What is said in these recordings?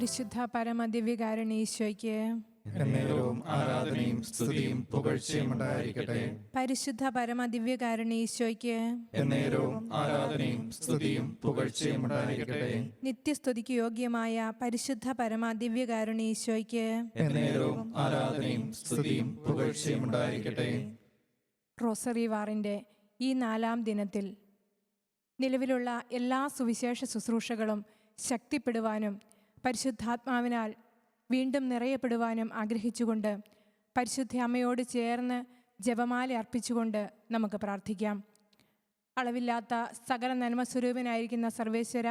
പരിശുദ്ധ പരമദിവ്യകാരണ ഈശോയ്ക്ക് എന്നേരവും ആരാധനയും സ്തുതിയും പുകഴ്ചയും ഉണ്ടായിരിക്കട്ടെ. പരിശുദ്ധ പരമദിവ്യകാരണ ഈശോയ്ക്ക് എന്നേരവും ആരാധനയും സ്തുതിയും പുകഴ്ചയും ഉണ്ടായിരിക്കട്ടെ. നിത്യസ്തുതിക്ക് യോഗ്യമായ പരിശുദ്ധ പരമദിവ്യകാരണ ഈശോയ്ക്ക് എന്നേരവും ആരാധനയും സ്തുതിയും പുകഴ്ചയും ഉണ്ടായിരിക്കട്ടെ. റോസറി വാറിന്റെ ഈ നാലാം ദിനത്തിൽ നിലവിലുള്ള എല്ലാ സുവിശേഷ ശുശ്രൂഷകളും ശക്തിപ്പെടുവാനും പരിശുദ്ധാത്മാവിനാൽ വീണ്ടും നിറയപ്പെടുവാനും ആഗ്രഹിച്ചുകൊണ്ട് പരിശുദ്ധ അമ്മയോട് ചേർന്ന് ജപമാല അർപ്പിച്ചുകൊണ്ട് നമുക്ക് പ്രാർത്ഥിക്കാം. അളവില്ലാത്ത സകല നന്മസ്വരൂപനായിരിക്കുന്ന സർവേശ്വര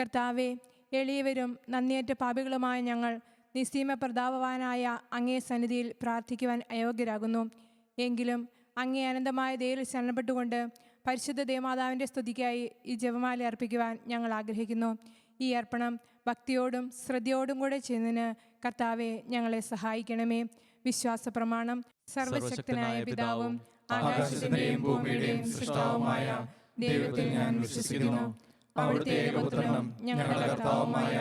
കർത്താവെ എളിയവരും നന്ദിയേറ്റ പാപികളുമായ ഞങ്ങൾ നിസ്സീമ പ്രതാപവാനായ അങ്ങേ സന്നിധിയിൽ പ്രാർത്ഥിക്കുവാൻ അയോഗ്യരാകുന്നു. എങ്കിലും അങ്ങേ അനന്തമായ ദയിൽ ശരണപ്പെട്ടുകൊണ്ട് പരിശുദ്ധ ദേവമാതാവിന്റെ സ്തുതിക്കായി ഈ ജപമാല അർപ്പിക്കുവാൻ ഞങ്ങൾ ആഗ്രഹിക്കുന്നു. ഈ അർപ്പണം ഭക്തിയോടും ശ്രദ്ധയോടും കൂടെ ചെയ്യുന്നതിന് കർത്താവെ ഞങ്ങളെ സഹായിക്കണമേ. വിശ്വാസ പ്രമാണം സർവശക്തനായ പിതാവും ആകാശത്തിന്റെയും ഭൂമിയുടെയും സൃഷ്ടാവുമായ ദൈവത്തിൽ ഞാൻ വിശ്വസിക്കുന്നു. അവിടുത്തെ ഏകപുത്രനും ഞങ്ങളുടെ കർത്താവുമായ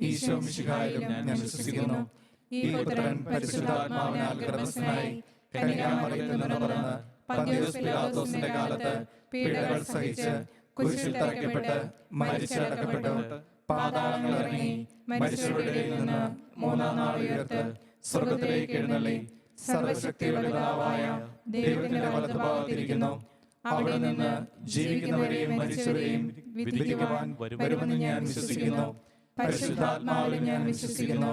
ഈശോ മിശിഹായിലും ഞാൻ വിശ്വസിക്കുന്നു. ഈ പുത്രൻ പരിശുദ്ധാത്മാവിനാൽ ഗർഭസ്ഥനായി കന്യാമറിയത്തിൽ നിന്ന് പിറന്ന് പന്തിയോസ് പിലാത്തോസിന്റെ കാലത്ത് പീഡകൾ സഹിച്ച് കുരിശിൽ തറയ്ക്കപ്പെട്ട് മരിച്ചടക്കപ്പെട്ടു മരിച്ചവരുടെ നിന്ന് മൂന്നാം നാൾ ഉയർത്ത് സ്വർഗത്തിലേക്ക് എഴുന്നള്ളി. സർവശക്തിയുടെ പിതാവായ ദൈവത്തിന്റെ വലതുഭാഗത്തിരിക്കുന്നു അവിടെ നിന്ന് ജീവിക്കുന്നവരെയും മരിച്ചവരെയും വിധിക്കുവാൻ വരുമെന്ന് ഞാൻ വിശ്വസിക്കുന്നു. പരിശുദ്ധാത്മാവിലും ഞാൻ വിശ്വസിക്കുന്നു.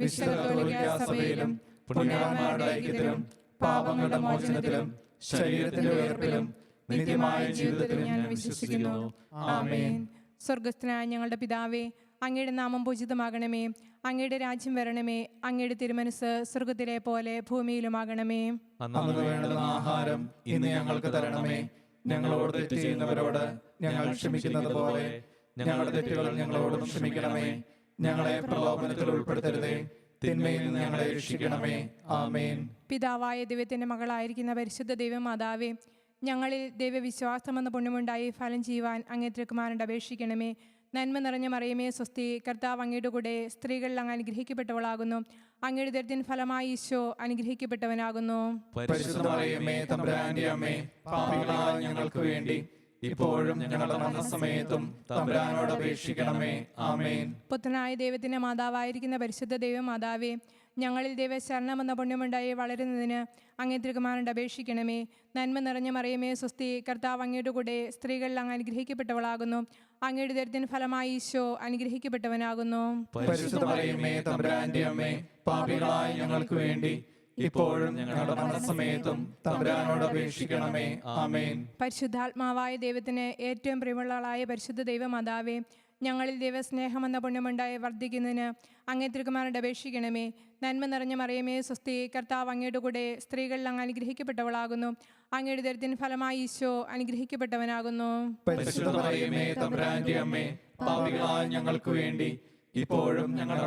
വിശുദ്ധ കത്തോലിക്കാ സഭയിലും പുണ്യവാന്മാരുടെ ഐക്യത്തിലും പാപങ്ങളുടെ മോചനത്തിലും ശരീരത്തിന്റെ ഉയർപ്പിലും നിത്യമായ ജീവിതത്തിലും ഞാൻ വിശ്വസിക്കുന്നു. ആമേൻ. സ്വർഗസ്ഥനായ ഞങ്ങളുടെ പിതാവേ അങ്ങയുടെ നാമം പൂജിതമാകണമേ. അങ്ങയുടെ രാജ്യം വരണമേ. അങ്ങയുടെ തിരുമനസ് സ്വർഗത്തിലെ പോലെ ഭൂമിയിലുമാകണമേ. അന്ന് വേണ്ടുന്ന ആഹാരം ഇന്ന് ഞങ്ങൾക്ക് തരണമേ. ഞങ്ങളോട് തെറ്റ് ചെയ്യുന്നവരോട് ഞങ്ങൾ ക്ഷമിക്കുന്നത് പോലെ ഞങ്ങളുടെ തെറ്റുകൾ ഞങ്ങളോടും ക്ഷമിക്കണമേ. ഞങ്ങളെ പ്രലോഭനത്തിൽ ഉൾപ്പെടുത്തരുതേ. തിന്മയിൽ നിന്ന് ഞങ്ങളെ രക്ഷിക്കണമേ. ആമേൻ. പിതാവായ ദൈവത്തിന്റെ മകളായിരിക്കുന്ന പരിശുദ്ധ ദൈവമാതാവേ ഞങ്ങളിൽ ദൈവവിശ്വാസമെന്ന പുണ്യമുണ്ടായി ഫലം ചെയ്യുവാൻ അങ്ങേ തിരുക്കുമാരന്റെ അപേക്ഷിക്കണമേ. നന്മ നിറഞ്ഞ മറിയമേ സ്വസ്തി. കർത്താവ് അങ്ങയുടെ കൂടെ സ്ത്രീകളിൽ അങ്ങ് അനുഗ്രഹിക്കപ്പെട്ടവളാകുന്നു. അങ്ങയുടെ ദരിദ്രൻ ഫലമായി ഈശോ അനുഗ്രഹിക്കപ്പെട്ടവനാകുന്നു. ഞങ്ങൾക്ക് വേണ്ടി ഇപ്പോഴും ഞങ്ങളുടെ മരണസമയത്തും തമ്പുരാനോട് അപേക്ഷിക്കണമേ. ആമേൻ. പുത്രനായ ദൈവത്തിന്റെ മാതാവായിരിക്കുന്ന പരിശുദ്ധ ദൈവമാതാവേ ഞങ്ങളിൽ ദൈവശരണം എന്ന പുണ്യമുണ്ടായി വളരുന്നതിന് അങ്ങേ തിരുകുമാരന്റെ അപേക്ഷിക്കണമേ. നന്മ നിറഞ്ഞ മറിയമേ സ്വസ്തി. കർത്താവ് അങ്ങയുടെ കൂടെ സ്ത്രീകളിൽ അങ്ങ് അനുഗ്രഹിക്കപ്പെട്ടവളാകുന്നു. അങ്ങയുടെ ദരിദ്രൻ ഫലമായി ഈശോ അനുഗ്രഹിക്കപ്പെട്ടവനാകുന്നു. പരിശുദ്ധമറിയമേ തമ്പുരാന്റെ അമ്മേ പാപികളായ ഞങ്ങൾക്ക് വേണ്ടി ഇപ്പോഴും ഞങ്ങളുടെ മരണസമയത്തും തമ്പുരാനോട് അപേക്ഷിക്കണമേ. ആമേൻ. പരിശുദ്ധാത്മാവായ ദൈവത്തിന് ഏറ്റവും പ്രിയമുള്ളവളായ പരിശുദ്ധ ദൈവമാതാവേ ഞങ്ങളിൽ ദൈവസ്നേഹമെന്ന പുണ്യമുണ്ടായി വർദ്ധിക്കുന്നതിന് അങ്ങേ തിരുക്കുമാരുടെ അപേക്ഷിക്കണമേ. നന്മ നിറഞ്ഞ മറിയമേ സ്വസ്തി കർത്താവ് അങ്ങയുടെ കൂടെ സ്ത്രീകളിൽ അങ്ങ് അനുഗ്രഹിക്കപ്പെട്ടവളാകുന്നു. അങ്ങയുടെ ദരിദ്രൻ ഫലമായി ഈശോ അനുഗ്രഹിക്കപ്പെട്ടവനാകുന്നു. ഞങ്ങൾക്ക് വേണ്ടി ഇപ്പോഴും ഞങ്ങളുടെ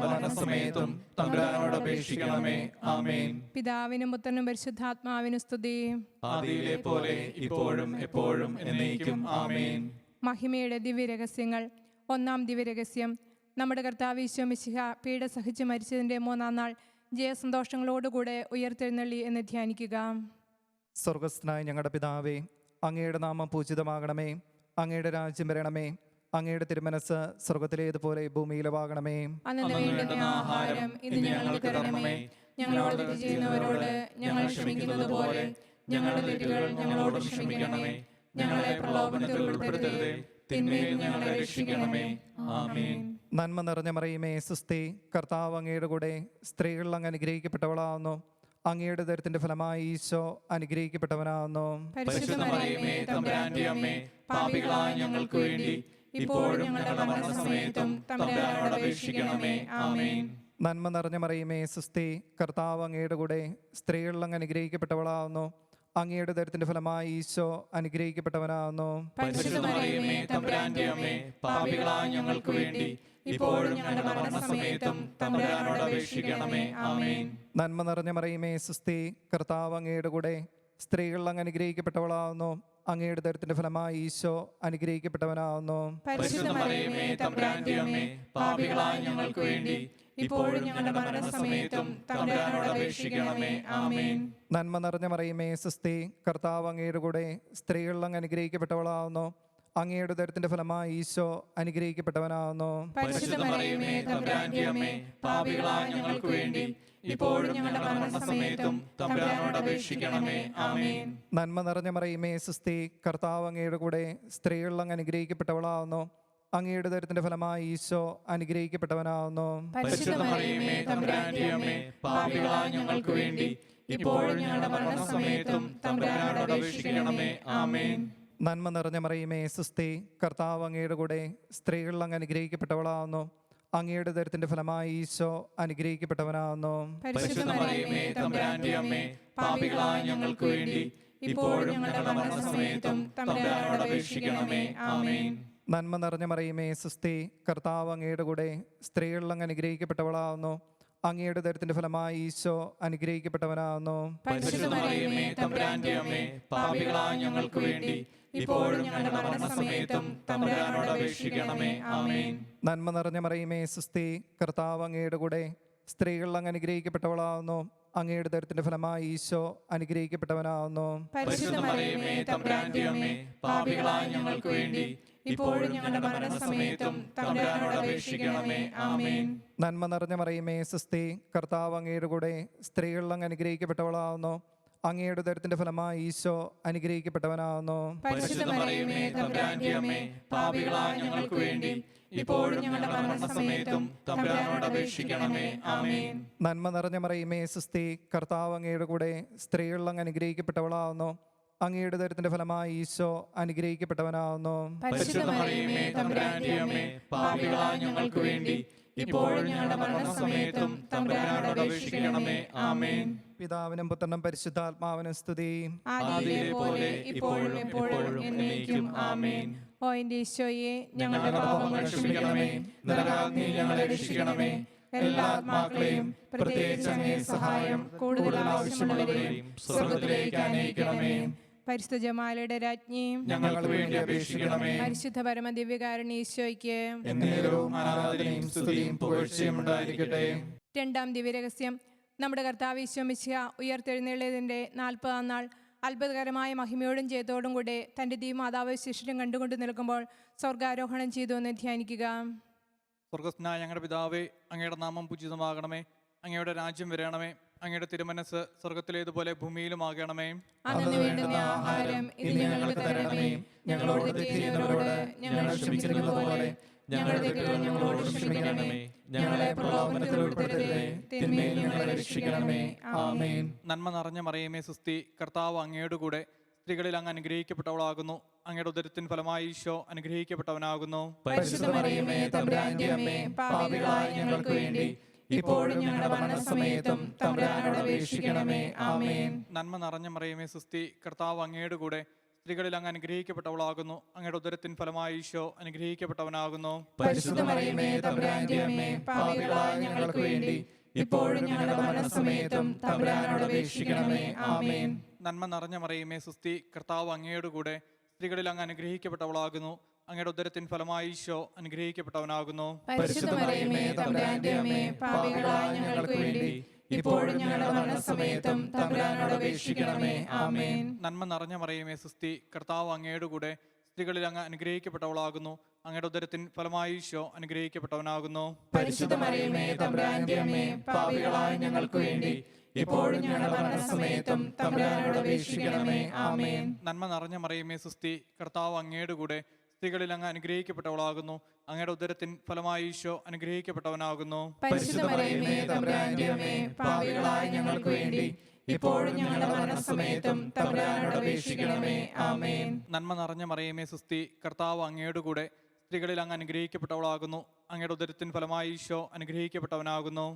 തമ്പുരാനോട് അപേക്ഷിക്കണമേ. ആമേൻ. പിതാവിനും പുത്രനും പരിശുദ്ധാത്മാവിനും സ്തുതി. ആദിയിലെ പോലെ ഇപ്പോഴും എപ്പോഴും എന്നേക്കും ആമേൻ. മഹിമയുടെ ദിവ്യരഹസ്യങ്ങൾ. ഒന്നാം ദിവ്യരഹസ്യം. നമ്മുടെ കർത്താവ് ഈശോ മിശിഹ പീഡ സഹിച്ച് മരിച്ചതിന്റെ മൂന്നാം നാൾ ജയസന്തോഷങ്ങളോടുകൂടെ ഉയർത്തെഴുന്നള്ളി എന്ന് ധ്യാനിക്കുക. സ്വർഗസ്ഥനായ ഞങ്ങളുടെ പിതാവേ അങ്ങയുടെ നാമം പൂജിതമാകണമേ അങ്ങയുടെ രാജ്യം വരണമേ അങ്ങയുടെ തിരുമനസ് സ്വർഗത്തിലേതുപോലെ ഭൂമിയിലുമാകണമേ ആഹാരം ഇന്ന് ഞങ്ങൾക്ക് തരണമേ. ഞങ്ങളോട് തെറ്റ് ചെയ്യുന്നവരോട് ഞങ്ങൾ ക്ഷമിക്കുന്നത് പോലെ ഞങ്ങളുടെ തെറ്റുകൾ ഞങ്ങളോട് ക്ഷമിക്കണമേ. ഞങ്ങളെ പ്രലോഭനത്തിൽ ഉൾപ്പെടുത്തരുതേ. തിന്മയിൽ ഞങ്ങളെ രക്ഷിക്കണമേ. ആമേൻ. നന്മ നിറഞ്ഞ മറിയുമേ സുസ്തി കർത്താവ് അങ്ങയുടെ കൂടെ സ്ത്രീകളിൽ അങ്ങ് അനുഗ്രഹിക്കപ്പെട്ടവളാവുന്നു. അങ്ങയുടെ ദരത്തിന്റെ ഫലമായി ഈശോ അനുഗ്രഹിക്കപ്പെട്ടവനാവുന്നു. പരിശുദ്ധ മറിയമേ തമ്പുരാന്റെ അമ്മേ പാപികളായ ഞങ്ങൾക്ക് വേണ്ടി ഇപ്പോഴും ഞങ്ങളുടെ മരണസമയത്തും തമ്പുരാനോട് അപേക്ഷിക്കണമേ. ആമേൻ. നന്മ നിറഞ്ഞ മറിയുമേ സുസ്തി കർത്താവ് അങ്ങയുടെ കൂടെ സ്ത്രീകളിൽ അങ്ങ് അനുഗ്രഹിക്കപ്പെട്ടവളാവുന്നു. അങ്ങയുടെ ദരത്തിന്റെ ഫലമായി ഈശോ അനുഗ്രഹിക്കപ്പെട്ടവനാകുന്നു. ഞങ്ങൾക്ക് വേണ്ടി ഇപ്പോഴും ഞങ്ങളുടെ മരണസമയത്തും തമ്പുരാനോട് അപേക്ഷിക്കണമേ. ആമേൻ. നന്മ നിറഞ്ഞ മറിയുമേ സുസ്തി കർത്താവ് അങ്ങയുടെ കൂടെ സ്ത്രീകളിൽ അങ്ങ് അനുഗ്രഹിക്കപ്പെട്ടവളാവുന്നു അങ്ങയുടെ ദരത്തിന്റെ ഫലമായി ഈശോ അനുഗ്രഹിക്കപ്പെട്ടവനാവുന്നു. ഞങ്ങൾക്ക് വേണ്ടി ഇപ്പോഴും ഞങ്ങളുടെ മരണസമയത്തും തമ്പുരാനോട് അപേക്ഷിക്കണമേ. ആമേൻ. നന്മ നിറഞ്ഞ മറിയുമേ സുസ്തി കർത്താവ് അങ്ങയുടെ കൂടെ സ്ത്രീകളിൽ അങ്ങ് അനുഗ്രഹിക്കപ്പെട്ടവളാവുന്നു. അങ്ങയുടെ ദരത്തിന്റെ ഫലമായി ഈശോ അനുഗ്രഹിക്കപ്പെട്ടവനാവുന്നു. പരിശുദ്ധ മറിയമേ തമ്പുരാന്റെ അമ്മേ പാപികളായ ഞങ്ങൾക്ക് വേണ്ടി ഇപ്പോഴും ഞങ്ങളുടെ മരണസമയത്തും തമ്പുരാനോട് അപേക്ഷിക്കണമേ. ആമേൻ. നന്മ നിറഞ്ഞ മറിയമേ സുസ്തി കർത്താവ് അങ്ങയുടെ കൂടെ സ്ത്രീകളിൽ അങ്ങ് അനുഗ്രഹിക്കപ്പെട്ടവളാവുന്നു. അങ്ങയുടെ ദരത്തിന്റെ ഫലമായി ഈശോ അനുഗ്രഹിക്കപ്പെട്ടവനാവുന്നു. പരിശുദ്ധ മറിയമേ തമ്പുരാന്റെ അമ്മേ പാപികളായ ഞങ്ങൾക്ക് വേണ്ടി ഇപ്പോഴും ഞങ്ങളുടെ മരണസമയത്തും തമ്പുരാനോട് അപേക്ഷിക്കണമേ. ആമേൻ. നന്മ നിറഞ്ഞ മറിയുമേ സുസ്തി കർത്താവ് അങ്ങയുടെ കൂടെ സ്ത്രീകളിൽ അങ്ങ് അനുഗ്രഹിക്കപ്പെട്ടവളാവുന്നു. അങ്ങയുടെ ദരത്തിന്റെ ഫലമായി ഈശോ അനുഗ്രഹിക്കപ്പെട്ടവനാവുന്നു. പരിശുദ്ധ മറിയമേ തമ്പുരാന്റെ അമ്മേ പാപികളായ ഞങ്ങൾക്ക് വേണ്ടി ഇപ്പോഴും നന്മ നിറഞ്ഞ മറിയുമേ സുസ്തി കർത്താവ് അങ്ങയുടെ കൂടെ സ്ത്രീകളിൽ അങ്ങ് അനുഗ്രഹിക്കപ്പെട്ടവളാവുന്നു. അങ്ങയുടെ ദരത്തിന്റെ ഫലമായി ഈശോ അനുഗ്രഹിക്കപ്പെട്ടവനാകുന്നു. പാപികളായ ഞങ്ങൾക്ക് വേണ്ടി ഇപ്പോഴും നന്മ നിറഞ്ഞ മറിയുമേ സുസ്തി കർത്താവ് അങ്ങയുടെ കൂടെ സ്ത്രീകളിൽ അങ്ങ് അനുഗ്രഹിക്കപ്പെട്ടവളാകുന്നു. അങ്ങയുടെ ദരത്തിന്റെ ഫലമായി ഈശോ അനുഗ്രഹിക്കപ്പെട്ടവനാകുന്നു. ഞങ്ങൾക്ക് വേണ്ടി ഇപ്പോഴും ഞങ്ങളുടെ മരണസമയത്തും തമ്പുരാനോട് അപേക്ഷിക്കണമേ. ആമേൻ. നന്മ നിറഞ്ഞ മറിയമേ സുസ്തി കർത്താവ് അങ്ങയുടെ കൂടെ സ്ത്രീകളിൽ അങ്ങ് അനുഗ്രഹിക്കപ്പെട്ടവളാവുന്നു. അങ്ങയുടെ ദരത്തിന്റെ ഫലമായി ഈശോ അനുഗ്രഹിക്കപ്പെട്ടവനാവുന്നു. പരിശുദ്ധ മറിയമേ തമ്പുരാന്റെ അമ്മേ പാപികളായ ഞങ്ങൾക്ക് വേണ്ടി ഇപ്പോഴും ഞങ്ങളുടെ മരണസമയത്തും തമ്പുരാനോട് അപേക്ഷിക്കണമേ. ആമേൻ. നന്മ നിറഞ്ഞ മറിയമേ സുസ്തി കർത്താവ് അങ്ങയുടെ കൂടെ സ്ത്രീകളിൽ അങ്ങ് അനുഗ്രഹിക്കപ്പെട്ടവളാവുന്നു. അങ്ങയുടെ ദൈവത്തിന്റെ ഫലമായി ഈശോ അനുഗ്രഹിക്കപ്പെട്ടവനാവുന്നു. ഞങ്ങൾക്ക് വേണ്ടി ഇപ്പോഴും ഞങ്ങളുടെ മരണസമയത്തും അപേക്ഷിക്കണമേ. ആമേൻ. പിതാവിനും പുത്രനും പരിശുദ്ധാത്മാവിനും സ്തുതി. പോലെ ഇപ്പോഴും എപ്പോഴും എന്നേക്കും ആമേൻ. ഓ എന്റെ ഈശോയെ ഞങ്ങളുടെ പാപങ്ങൾ ക്ഷമിക്കണമേ. ഞങ്ങളെ രക്ഷിക്കണമേ. എല്ലാ ആത്മാക്കളെയും പ്രത്യേകിച്ച് അങ്ങേ സഹായം കൂടുതൽ ആവശ്യമുള്ളവരെയും സ്വർഗത്തിലേക്ക് അനയിക്കണമേ പരിശുദ്ധ ജമാലയുടെ രാജ്ഞിയും ഞങ്ങൾക്ക് വേണ്ടി അപേക്ഷിക്കണമേ. പരിശുദ്ധ പരമ ദിവ്യകാരണ ഈശോയ്ക്ക് എന്നേരവും ആരാധനയും സ്തുതിയും പുകഴ്ചയും ഉണ്ടായിരിക്കട്ടെ. രണ്ടാം ദിവ്യരഹസ്യം. നമ്മുടെ കർത്താവ് ഈശോ ഈശോമിശിഹ ഉയർത്തെഴുന്നേളിയതിന്റെ നാൽപ്പതാം നാൾ അത്ഭുതകരമായ മഹിമയോടും ജയത്തോടും കൂടെ തന്റെ ദീമാതാവ് ശിഷ്യനും കണ്ടുകൊണ്ട് നിൽക്കുമ്പോൾ സ്വർഗാരോഹണം ചെയ്തു എന്ന് ധ്യാനിക്കുക. സ്വർഗസ്നായ ഞങ്ങളുടെ പിതാവേ അങ്ങയുടെ നാമം പൂജിതമാകണമേ. അങ്ങയുടെ രാജ്യം വരണമേ. അങ്ങയുടെ തിരുമനസ് സ്വർഗത്തിലേതുപോലെ ഭൂമിയിലും ആകണമേ ആഹാരം ഇന്ന് ഞങ്ങൾക്ക് തരണമേ. ഞങ്ങളോട് തെറ്റ് ചെയ്യുന്നവരോട് ഞങ്ങൾ ക്ഷമിച്ചിരിക്കുന്നത് പോലെ ഞങ്ങളുടെ തെറ്റുകൾ ഞങ്ങളോട് ക്ഷമിക്കണമേ. ഞങ്ങളെ പ്രലോഭനത്തിൽ ഉൾപ്പെടുത്തരുതേ. തിന്മയിൽ ഞങ്ങളെ രക്ഷിക്കണമേ. ആമേൻ. നന്മ നിറഞ്ഞ മറിയമേ സുസ്തി കർത്താവ് അങ്ങയുടെ കൂടെ സ്ത്രീകളിൽ അങ്ങ് അനുഗ്രഹിക്കപ്പെട്ടവളാകുന്നു. അങ്ങയുടെ ഉദരത്തിൻ ഫലമായി ഈശോ അനുഗ്രഹിക്കപ്പെട്ടവനാകുന്നു. പരിശുദ്ധ മറിയമേ തമ്പുരാന്റെ അമ്മേ പാപികളായ ഞങ്ങൾക്ക് വേണ്ടി ഇപ്പോഴും ഞങ്ങളുടെ മരണസമയത്തും തമ്പുരാനോട് അപേക്ഷിക്കണമേ. ആമേൻ. നന്മ നിറഞ്ഞ മറിയമേ സുസ്തി കർത്താവ് അങ്ങയുടെ കൂടെ സ്ത്രീകളിൽ അങ്ങ് അനുഗ്രഹിക്കപ്പെട്ടവളാകുന്നു. അങ്ങയുടെ ഉദരത്തിൻ ഫലമായി ഈശോ അനുഗ്രഹിക്കപ്പെട്ടവനാകുന്നു. ഞങ്ങൾക്ക് വേണ്ടി ഇപ്പോഴും ഞങ്ങളുടെ മരണസമയത്തും തമ്പുരാനോട് അപേക്ഷിക്കണമേ. ആമേൻ. നന്മ നിറഞ്ഞ മറിയമേ സുസ്തി കർത്താവ് അങ്ങയുടെ കൂടെ സ്ത്രീകളിൽ അങ്ങ് അനുഗ്രഹിക്കപ്പെട്ടവളാകുന്നു. അങ്ങയുടെ ഉദരത്തിൻ ഫലമായി ഈശോ അനുഗ്രഹിക്കപ്പെട്ടവനാകുന്നു. ഇപ്പോഴും ഞങ്ങളുടെ മരണസമയത്തും തമ്പുരാനോട് അപേക്ഷിക്കണമേ. ആമേൻ. നന്മ നിറഞ്ഞ മറിയമേ സുസ്തി കർത്താവ് അങ്ങയുടെ കൂടെ സ്ത്രീകളിൽ അങ്ങ് അനുഗ്രഹിക്കപ്പെട്ടവളാകുന്നു. അങ്ങയുടെ ഉദരത്തിൻ ഫലമായി ഈശോ അനുഗ്രഹിക്കപ്പെട്ടവനാകുന്നു. പരിശുദ്ധ മറിയമേ തമ്പുരാന്റെ അമ്മേ പാപികളായ ഞങ്ങൾക്ക് വേണ്ടി ഇപ്പോഴും ഞങ്ങളുടെ മരണസമയത്തും തമ്പുരാനോട് അപേക്ഷിക്കണമേ. ആമേൻ. നന്മ നിറഞ്ഞ മറിയമേ സുസ്തി കർത്താവ് അങ്ങയുടെ കൂടെ സ്ത്രീകളിൽ അങ്ങ് അനുഗ്രഹിക്കപ്പെട്ടവളാകുന്നു. അങ്ങയുടെ ഉദരത്തിൻ ഫലമായി ഈശോ അനുഗ്രഹിക്കപ്പെട്ടവനാകുന്നു. ഞങ്ങൾക്ക് വേണ്ടി ഇപ്പോഴും ഞങ്ങളുടെ മരണസമയത്തും തമ്പുരാനോട് അപേക്ഷിക്കണമേ. ആമേൻ. നന്മ നിറഞ്ഞ മറിയമേ സുസ്തി കർത്താവ് അങ്ങയുടെ കൂടെ സ്ത്രീകളിൽ അങ്ങ് അനുഗ്രഹിക്കപ്പെട്ടവളാകുന്നു. അങ്ങയുടെ ഉദരത്തിൻ ഫലമായി ഈശോ അനുഗ്രഹിക്കപ്പെട്ടവനാകുന്നു.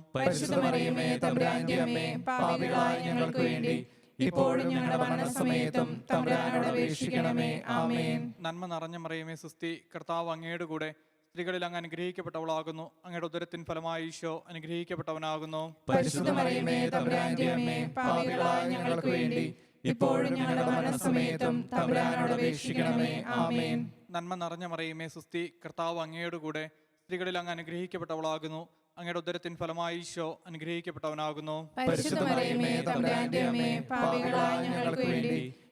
ഞങ്ങൾക്ക് വേണ്ടി ഇപ്പോഴും ഞങ്ങളുടെ മരണസമയത്തും തമ്പുരാനോട് അപേക്ഷിക്കണമേ. ആമേൻ. നന്മ നിറഞ്ഞ മറിയമേ സുസ്തി കർത്താവ് അങ്ങയുടെ കൂടെ സ്ത്രീകളിൽ അങ്ങ് അനുഗ്രഹിക്കപ്പെട്ടവളാകുന്നു. അങ്ങയുടെ ഉദരത്തിൻ ഫലമായി ഈശോ അനുഗ്രഹിക്കപ്പെട്ടവനാകുന്നു. പരിശുദ്ധ മറിയമേ തമ്പുരാന്റെ അമ്മേ പാപികളായ ഞങ്ങൾക്ക് വേണ്ടി ഇപ്പോഴും ഞങ്ങളുടെ മരണസമയത്തും തമ്പുരാനോട് അപേക്ഷിക്കണമേ. ആമേൻ. നന്മ നിറഞ്ഞ മറിയമേ സുസ്തി കർത്താവ് അങ്ങയുടെ കൂടെ സ്ത്രീകളിൽ അങ്ങ് അനുഗ്രഹിക്കപ്പെട്ടവളാകുന്നു. അങ്ങയുടെ ഉദരത്തിൻ ഫലമായി ഈശോ അനുഗ്രഹിക്കപ്പെട്ടവനാകുന്നു.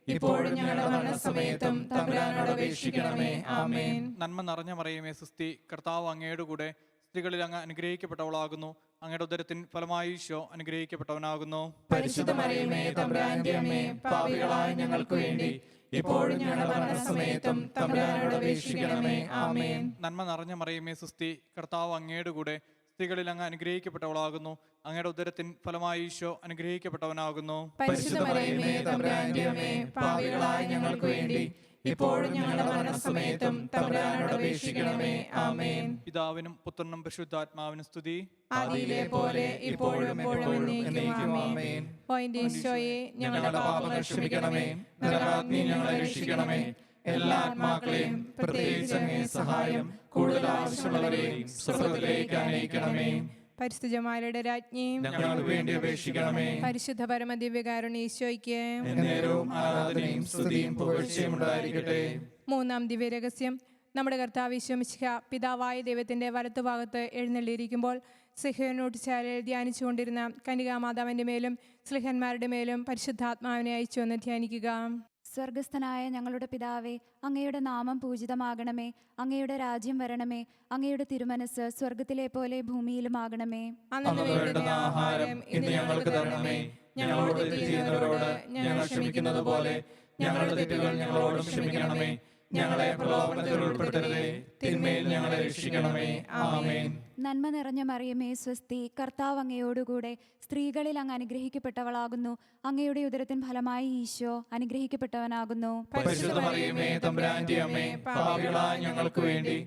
ഇപ്പോഴും ഞങ്ങളുടെ മരണസമയത്തും തമ്പുരാനോട് അപേക്ഷിക്കണമേ. ആമേൻ. നന്മ നിറഞ്ഞ മറിയമേ സുസ്തി കർത്താവ് അങ്ങയുടെ കൂടെ സ്ത്രീകളിൽ അങ്ങ് അനുഗ്രഹിക്കപ്പെട്ടവളാകുന്നു. അങ്ങയുടെ ഉദരത്തിൻ ഫലമായി ഈശോ അനുഗ്രഹിക്കപ്പെട്ടവനാകുന്നു. പരിശുദ്ധ മറിയമേ തമ്പുരാന്റെ അമ്മേ പാപികളായ ഞങ്ങൾക്ക് വേണ്ടി ഇപ്പോഴും ഞങ്ങളുടെ മരണസമയത്തും തമ്പുരാനോട് അപേക്ഷിക്കണമേ. ആമേൻ. നന്മ നിറഞ്ഞ മറിയമേ സുസ്തി കർത്താവ് അങ്ങയുടെ കൂടെ സ്ത്രീകളിൽ അങ്ങ് അനുഗ്രഹിക്കപ്പെട്ടവളാകുന്നു. അങ്ങയുടെ ഉദരത്തിൻ ഫലമായി ഈശോ അനുഗ്രഹിക്കപ്പെട്ടവനാകുന്നു. ഞങ്ങൾക്ക് വേണ്ടി ഇപ്പോഴും ഞങ്ങളുടെ മരണസമയത്തും തമ്പുരാനോട് അപേക്ഷിക്കണമേ. ആമേൻ. പിതാവിനും പുത്രനും പരിശുദ്ധാത്മാവിനും സ്തുതി. ആദിയിലെ പോലെ ഇപ്പോഴും ഈശോയെ ഞങ്ങളുടെ പാപങ്ങൾ ക്ഷമിക്കണമേ. നരകാഗ്നി ഞങ്ങളെ രക്ഷിക്കണമേ. എല്ലാ ആത്മാക്കളെയും പ്രത്യേകിച്ച് അങ്ങേ സഹായം കൂടുതൽ ആവശ്യമുള്ളവരെയും സ്വർഗത്തിലേക്ക് അനയിക്കണമേ പരിശുദ്ധമാരുടെ രാജ്ഞിയും ഞങ്ങൾക്ക് വേണ്ടി അപേക്ഷിക്കണമേ. പരിശുദ്ധ പരമദിവ്യകാരുണ്യ ഈശോയ്ക്ക് എന്നേരവും ആരാധനയും സ്തുതിയും പുകഴ്ചയും ഉണ്ടായിരിക്കട്ടെ. മൂന്നാം ദിവ്യരഹസ്യം. നമ്മുടെ കർത്താവ് വിശ്വമിശിഹ പിതാവായ ദൈവത്തിന്റെ വലത്തുഭാഗത്ത് എഴുന്നള്ളിയിരിക്കുമ്പോൾ സിഹയോനോട്ട് ശാലയിൽ ധ്യാനിച്ചുകൊണ്ടിരുന്ന കനികാമാതാവിന്റെ മേലും സ്ലിഹന്മാരുടെ മേലും പരിശുദ്ധാത്മാവിനെ അയച്ചു എന്ന് ധ്യാനിക്കുക. സ്വർഗസ്ഥനായ ഞങ്ങളുടെ പിതാവേ അങ്ങയുടെ നാമം പൂജിതമാകണമേ. അങ്ങയുടെ രാജ്യം വരണമേ. അങ്ങയുടെ തിരുമനസ് സ്വർഗത്തിലെ പോലെ ഭൂമിയിലുമാകണമേ. ആഹാരം ഇന്ന് ഞങ്ങൾക്ക് തരണമേ. പോലെ ഞങ്ങളുടെ തെറ്റുകൾ ഞങ്ങളോടും ക്ഷമിക്കണമേ. ഞങ്ങളെ പ്രലോഭനത്തിൽ ഉൾപ്പെടുത്തരുതേ. തിന്മയിൽ ഞങ്ങളെ രക്ഷിക്കണമേ. ആമേൻ. നന്മ നിറഞ്ഞ മറിയമേ സ്വസ്തി കർത്താവ് അങ്ങയോടുകൂടെ സ്ത്രീകളിൽ അങ്ങ് അനുഗ്രഹിക്കപ്പെട്ടവളാകുന്നു. അങ്ങയുടെ ഉദരത്തിൻ ഫലമായി ഈശോ അനുഗ്രഹിക്കപ്പെട്ടവനാകുന്നു. പരിശുദ്ധ മറിയമേ തമ്പുരാന്റെ അമ്മേ പാപികളായ ഞങ്ങൾക്ക് വേണ്ടി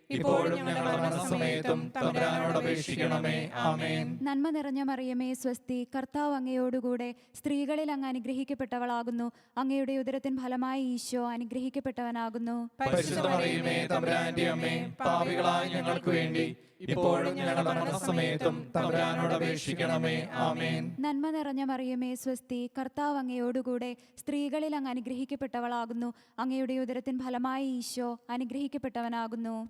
ഇപ്പോഴും ഞങ്ങളുടെ മരണസമയത്തും തമ്പുരാനോട് അപേക്ഷിക്കണമേ. ആമേൻ. നന്മ നിറഞ്ഞ മറിയമേ സ്വസ്തി കർത്താവ് അങ്ങയോടുകൂടെ സ്ത്രീകളിൽ അങ്ങ് അനുഗ്രഹിക്കപ്പെട്ടവളാകുന്നു. അങ്ങയുടെ ഉദരത്തിൻ ഫലമായി ഈശോ അനുഗ്രഹിക്കപ്പെട്ടവനാകുന്നു. പരിശുദ്ധ മറിയമേ തമ്പുരാന്റെ അമ്മേ പാപികളായ ഞങ്ങൾക്ക് വേണ്ടി ഇപ്പോഴും ഞങ്ങളുടെ മരണസമയത്തും തമ്പുരാനോട് അപേക്ഷിക്കണമേ. ആമേൻ. നന്മ നിറഞ്ഞ മറിയമേ സ്വസ്തി കർത്താവ് അങ്ങയോടുകൂടെ സ്ത്രീകളിൽ അങ്ങ് അനുഗ്രഹിക്കപ്പെട്ടവളാകുന്നു. അങ്ങയുടെ ഉദരത്തിൻ ഫലമായി ഈശോ അനുഗ്രഹിക്കപ്പെട്ടവനാകുന്നു.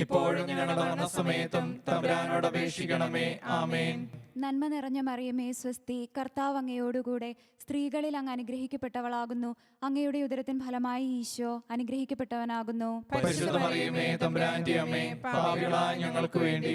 ഇപ്പോഴും ഞങ്ങളുടെ സമയത്തും തമ്പുരാനോട് അപേക്ഷിക്കണമേ. ആമേൻ. നന്മ നിറഞ്ഞ മറിയമേ സ്വസ്തി കർത്താവ് അങ്ങയോടുകൂടെ സ്ത്രീകളിൽ അങ്ങ് അനുഗ്രഹിക്കപ്പെട്ടവളാകുന്നു. അങ്ങയുടെ ഉദരത്തിൻ ഫലമായി ഈശോ അനുഗ്രഹിക്കപ്പെട്ടവനാകുന്നു. പരിശുദ്ധ മറിയമേ തമ്പുരാന്റെ അമ്മേ പാപികളായ ഞങ്ങൾക്ക് വേണ്ടി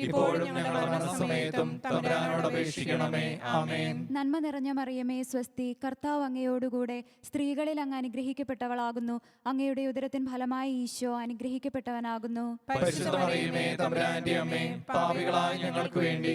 ഇപ്പോഴും ഞങ്ങളുടെ മരണസമയത്തും തമ്പുരാനോട് അപേക്ഷിക്കണമേ. ആമേൻ. നന്മ നിറഞ്ഞ മറിയമേ സ്വസ്തി കർത്താവ് അങ്ങയോടുകൂടെ സ്ത്രീകളിൽ അങ്ങ് അനുഗ്രഹിക്കപ്പെട്ടവളാകുന്നു. അങ്ങയുടെ ഉദരത്തിൻ ഫലമായി ഈശോ അനുഗ്രഹിക്കപ്പെട്ടവനാകുന്നു. പരിശുദ്ധ മറിയമേ തമ്പുരാന്റെ അമ്മേ പാപികളായ ഞങ്ങൾക്ക് വേണ്ടി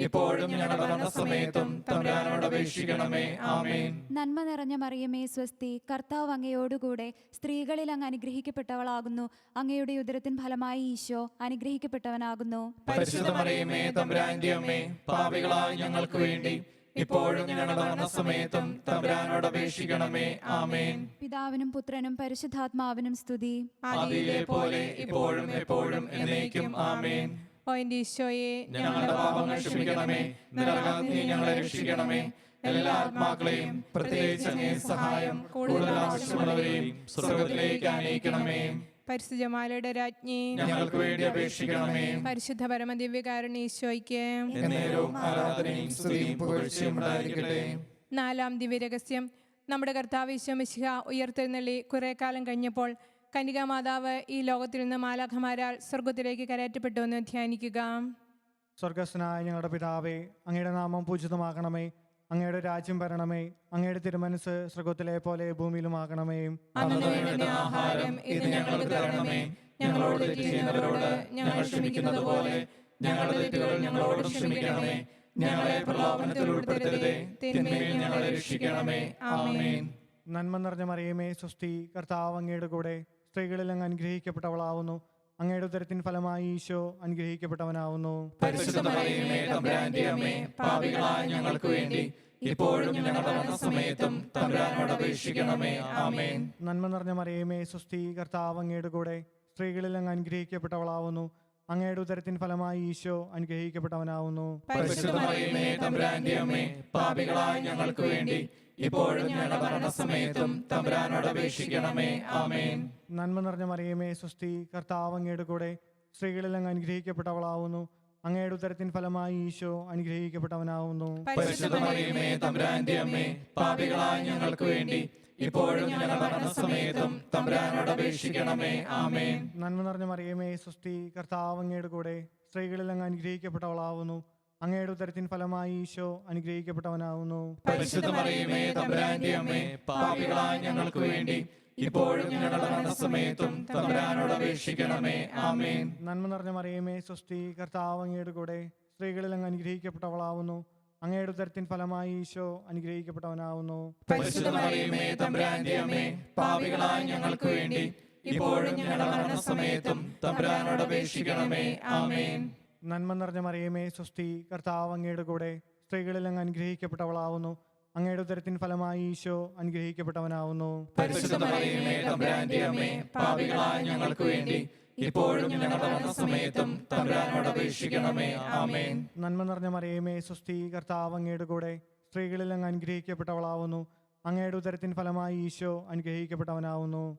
ഇപ്പോഴും ഞങ്ങളുടെ മരണസമയത്തും തമ്പുരാനോട് അപേക്ഷിക്കണമേ. ആമേൻ. നന്മ നിറഞ്ഞ മറിയമേ സ്വസ്തി കർത്താവ് അങ്ങയോടുകൂടെ സ്ത്രീകളിൽ അങ്ങ് അനുഗ്രഹിക്കപ്പെട്ടവളാകുന്നു. അങ്ങയുടെ ഉദരത്തിൻ ഫലമായി ഈശോ അനുഗ്രഹിക്കപ്പെട്ടവനാകുന്നു. പരിശുദ്ധ മറിയമേ തമ്പുരാന്റെ അമ്മേ പാപികളായ ഞങ്ങൾക്ക് വേണ്ടി ഇപ്പോഴും ഞങ്ങളുടെ മരണസമയത്തും തമ്പുരാനോട് അപേക്ഷിക്കണമേ. ആമേൻ. പിതാവിനും പുത്രനും പരിശുദ്ധാത്മാവിനും സ്തുതി. പോലെ ഇപ്പോഴും എപ്പോഴും എന്നേക്കും. ആമേൻ. ഓ എന്റെ ഈശോയെ ഞങ്ങളുടെ പാപങ്ങൾ ക്ഷമിക്കണമേ നരകാഗ്നി ഞങ്ങളെ രക്ഷിക്കണമേ. എല്ലാ ആത്മാക്കളെയും പ്രത്യേകിച്ച് അങ്ങേ സഹായം കൂടുതൽ ആവശ്യമുള്ളവരെയും സ്വർഗത്തിലേക്ക് അനയിക്കണമേ പരിശുദ്ധമാലയുടെ രാജ്ഞി ഞങ്ങൾക്ക് വേണ്ടി അപേക്ഷിക്കണമേ. പരിശുദ്ധ പരമദിവ്യകാരണി ഈശോയ്ക്ക്. ആരാധനയും സ്തുതിയും പുകഴ്ചയും ഉണ്ടായിരിക്കട്ടെ. നാലാം ദിവ്യരഹസ്യം. നമ്മുടെ കർത്താവ് ഈശോമിശിഹ ഉയർത്തെഴുന്നള്ളി കുറേ കാലം കഴിഞ്ഞപ്പോൾ കനികാമാതാവ് ഈ ലോകത്തിൽ നിന്ന് മാലാഖമാരാൽ സ്വർഗത്തിലേക്ക് കരയറ്റപ്പെട്ടു എന്ന് ധ്യാനിക്കുക. സ്വർഗസ്നായ ഞങ്ങളുടെ പിതാവേ അങ്ങയുടെ നാമം പൂജിതമാകണമേ. അങ്ങയുടെ രാജ്യം വരണമേ. അങ്ങയുടെ തിരുമനസ് സ്വർഗത്തിലെ പോലെ ഭൂമിയിലും ആകണമേ വേണ്ടുന്ന ആഹാരം ഇത് ഞങ്ങൾക്ക് തരണമേ. ഞങ്ങളോട് തെറ്റ് ചെയ്യുന്നവരോട് ഞങ്ങൾ ക്ഷമിക്കുന്നത് പോലെ ഞങ്ങളുടെ തെറ്റുകൾ ഞങ്ങളോട് ക്ഷമിക്കണമേ. ഞങ്ങളെ പ്രലോഭനത്തിൽ ഉൾപ്പെടുത്തരുതേ. തിന്മയിൽ ഞങ്ങളെ രക്ഷിക്കണമേ. ആമേൻ. നന്മ നിറഞ്ഞ മറിയമേ സ്വസ്തി കർത്താവ് അങ്ങയുടെ കൂടെ. സ്ത്രീകളിൽ അങ്ങ് അനുഗ്രഹിക്കപ്പെട്ടവളാവുന്നു. അങ്ങയുടെ ഉദരത്തിൻ ഫലമായി ഈശോ അനുഗ്രഹിക്കപ്പെട്ടവനാവുന്നു. ഞങ്ങൾക്ക് വേണ്ടി ഇപ്പോഴും അപേക്ഷിക്കണമേ. ആമേൻ. നന്മ നിറഞ്ഞ മറിയമേ സുസ്ഥി കർത്താവ് അങ്ങയുടെ കൂടെ സ്ത്രീകളിൽ അങ്ങ് അനുഗ്രഹിക്കപ്പെട്ടവളാവുന്നു. അങ്ങയുടെ ഉദരത്തിൻ ഫലമായി ഈശോ അനുഗ്രഹിക്കപ്പെട്ടവനാവുന്നു. ഞങ്ങൾക്ക് വേണ്ടി ഇപ്പോഴും ഞങ്ങളുടെ മരണസമയത്തും തമ്പുരാനോട് അപേക്ഷിക്കണമേ. ആമേൻ. നന്മ നിറഞ്ഞ മറിയമേ സുസ്തി കർത്താവ് അങ്ങയുടെ കൂടെ സ്ത്രീകളിൽ അങ്ങ് അനുഗ്രഹിക്കപ്പെട്ടവളാവുന്നു. അങ്ങയുടെ ഉത്തരത്തിൻ ഫലമായി ഈശോ അനുഗ്രഹിക്കപ്പെട്ടവനാവുന്നു. പരിശുദ്ധ മറിയമേ തമ്പുരാന്റെ അമ്മേ പാപികളായ ഞങ്ങൾക്ക് വേണ്ടി ഇപ്പോഴും ഞങ്ങളുടെ മരണസമയത്തും തമ്പുരാനോട് അപേക്ഷിക്കണമേ. ആമേൻ. നന്മ നിറഞ്ഞ മറിയമേ സുസ്തി കർത്താവ് അങ്ങയുടെ കൂടെ സ്ത്രീകളിൽ അങ്ങ് അനുഗ്രഹിക്കപ്പെട്ടവളാവുന്നു. അങ്ങയുടെ ഉത്തരത്തിൻ ഫലമായി ഈശോ അനുഗ്രഹിക്കപ്പെട്ടവനാകുന്നു തമ്പുരാന്റെ അമ്മേ പാപികളായ ഞങ്ങൾക്ക് വേണ്ടി ഇപ്പോഴും ഞങ്ങളുടെ മരണസമയത്തും തമ്പുരാനോട് അപേക്ഷിക്കണമേ. ആമേൻ. നന്മ നിറഞ്ഞ മറിയമേ സ്വസ്തി കർത്താവ് അങ്ങയുടെ കൂടെ സ്ത്രീകളിൽ അങ്ങ് അനുഗ്രഹിക്കപ്പെട്ടവളാവുന്നു. അങ്ങയുടെ ഉത്തരത്തിൻ ഫലമായി ഈശോ അനുഗ്രഹിക്കപ്പെട്ടവനാവുന്നു. തമ്പുരാന്റെ അമ്മേ പാപികളായ ഞങ്ങൾക്ക് വേണ്ടി ഇപ്പോഴും ഞങ്ങളുടെ മരണസമയത്തും തമ്പുരാനോട് അപേക്ഷിക്കണമേ. ആമേൻ. നന്മ നിറഞ്ഞ മറിയമേ സ്വസ്തി കർത്താവ് അങ്ങയുടെ കൂടെ സ്ത്രീകളിൽ അങ്ങ് അനുഗ്രഹിക്കപ്പെട്ടവളാവുന്നു. അങ്ങയുടെ ഉദരത്തിൻ ഫലമായി ഈശോ അനുഗ്രഹിക്കപ്പെട്ടവനാവുന്നു. ഞങ്ങൾക്ക് വേണ്ടി ഇപ്പോഴും ഞങ്ങളുടെ മരണസമയത്തും തമ്പുരാനോട് അപേക്ഷിക്കണമേ. ആമേൻ. നന്മ നിറഞ്ഞ മറിയമേ സ്വസ്തി കർത്താവ് അങ്ങയുടെ കൂടെ സ്ത്രീകളിൽ അങ്ങ് അനുഗ്രഹിക്കപ്പെട്ടവളാവുന്നു. അങ്ങയുടെ ഉദരത്തിൻ ഫലമായി ഈശോ അനുഗ്രഹിക്കപ്പെട്ടവനാവുന്നു.